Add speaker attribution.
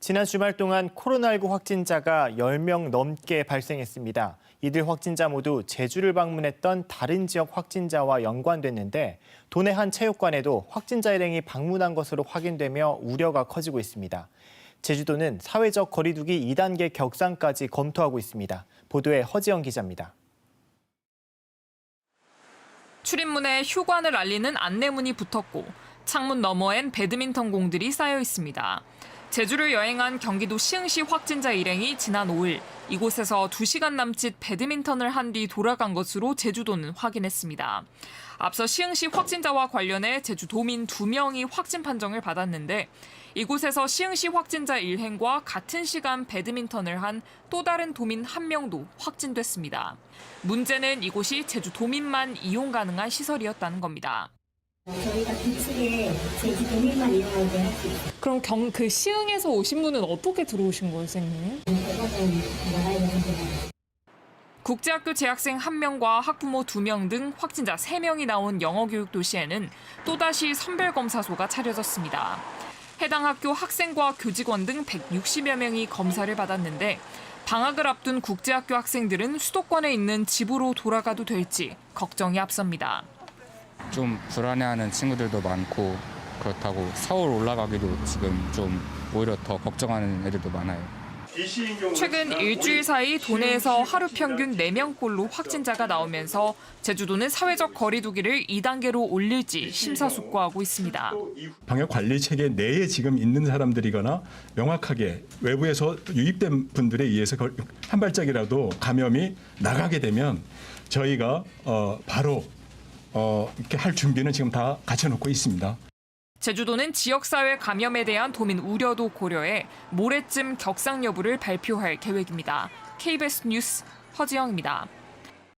Speaker 1: 지난 주말 동안 코로나19 확진자가 10명 넘게 발생했습니다. 이들 확진자 모두 제주를 방문했던 다른 지역 확진자와 연관됐는데 도내 한 체육관에도 확진자 일행이 방문한 것으로 확인되며 우려가 커지고 있습니다. 제주도는 사회적 거리두기 2단계 격상까지 검토하고 있습니다. 보도에 허지영 기자입니다.
Speaker 2: 출입문에 휴관을 알리는 안내문이 붙었고 창문 너머엔 배드민턴 공들이 쌓여 있습니다. 제주를 여행한 경기도 시흥시 확진자 일행이 지난 5일 이곳에서 2시간 남짓 배드민턴을 한 뒤 돌아간 것으로 제주도는 확인했습니다. 앞서 시흥시 확진자와 관련해 제주도민 2명이 확진 판정을 받았는데 이곳에서 시흥시 확진자 일행과 같은 시간 배드민턴을 한 또 다른 도민 한 명도 확진됐습니다. 문제는 이곳이 제주도민만 이용 가능한 시설이었다는 겁니다.
Speaker 3: 저희가 규칙에 제주 도민만 이용하게 할 수 있어요.
Speaker 2: 그럼 경, 그 시흥에서 오신 분은 어떻게 들어오신 거예요, 선생님?
Speaker 3: 그거는 나가야 되는데
Speaker 2: 국제학교 재학생 1명과 학부모 2명 등 확진자 3명이 나온 영어교육 도시에는 또다시 선별검사소가 차려졌습니다. 해당 학교 학생과 교직원 등 160여 명이 검사를 받았는데 방학을 앞둔 국제학교 학생들은 수도권에 있는 집으로 돌아가도 될지 걱정이 앞섭니다.
Speaker 4: 좀 불안해하는 친구들도 많고 그렇다고 서울 올라가기도 지금 좀 오히려 더 걱정하는 애들도 많아요.
Speaker 2: 최근 일주일 사이 도내에서 하루 평균 4명꼴로 확진자가 나오면서 제주도는 사회적 거리두기를 2단계로 올릴지 심사숙고하고 있습니다.
Speaker 5: 방역 관리 체계 내에 지금 있는 사람들이거나 명확하게 외부에서 유입된 분들에 의해서 걸- 한 발짝이라도 감염이 나가게 되면 저희가 어, 바로 어, 이렇게 할 준비는 지금 다 갖춰놓고 있습니다.
Speaker 2: 제주도는 지역사회 감염에 대한 도민 우려도 고려해 모레쯤 격상 여부를 발표할 계획입니다. KBS 뉴스 허지영입니다.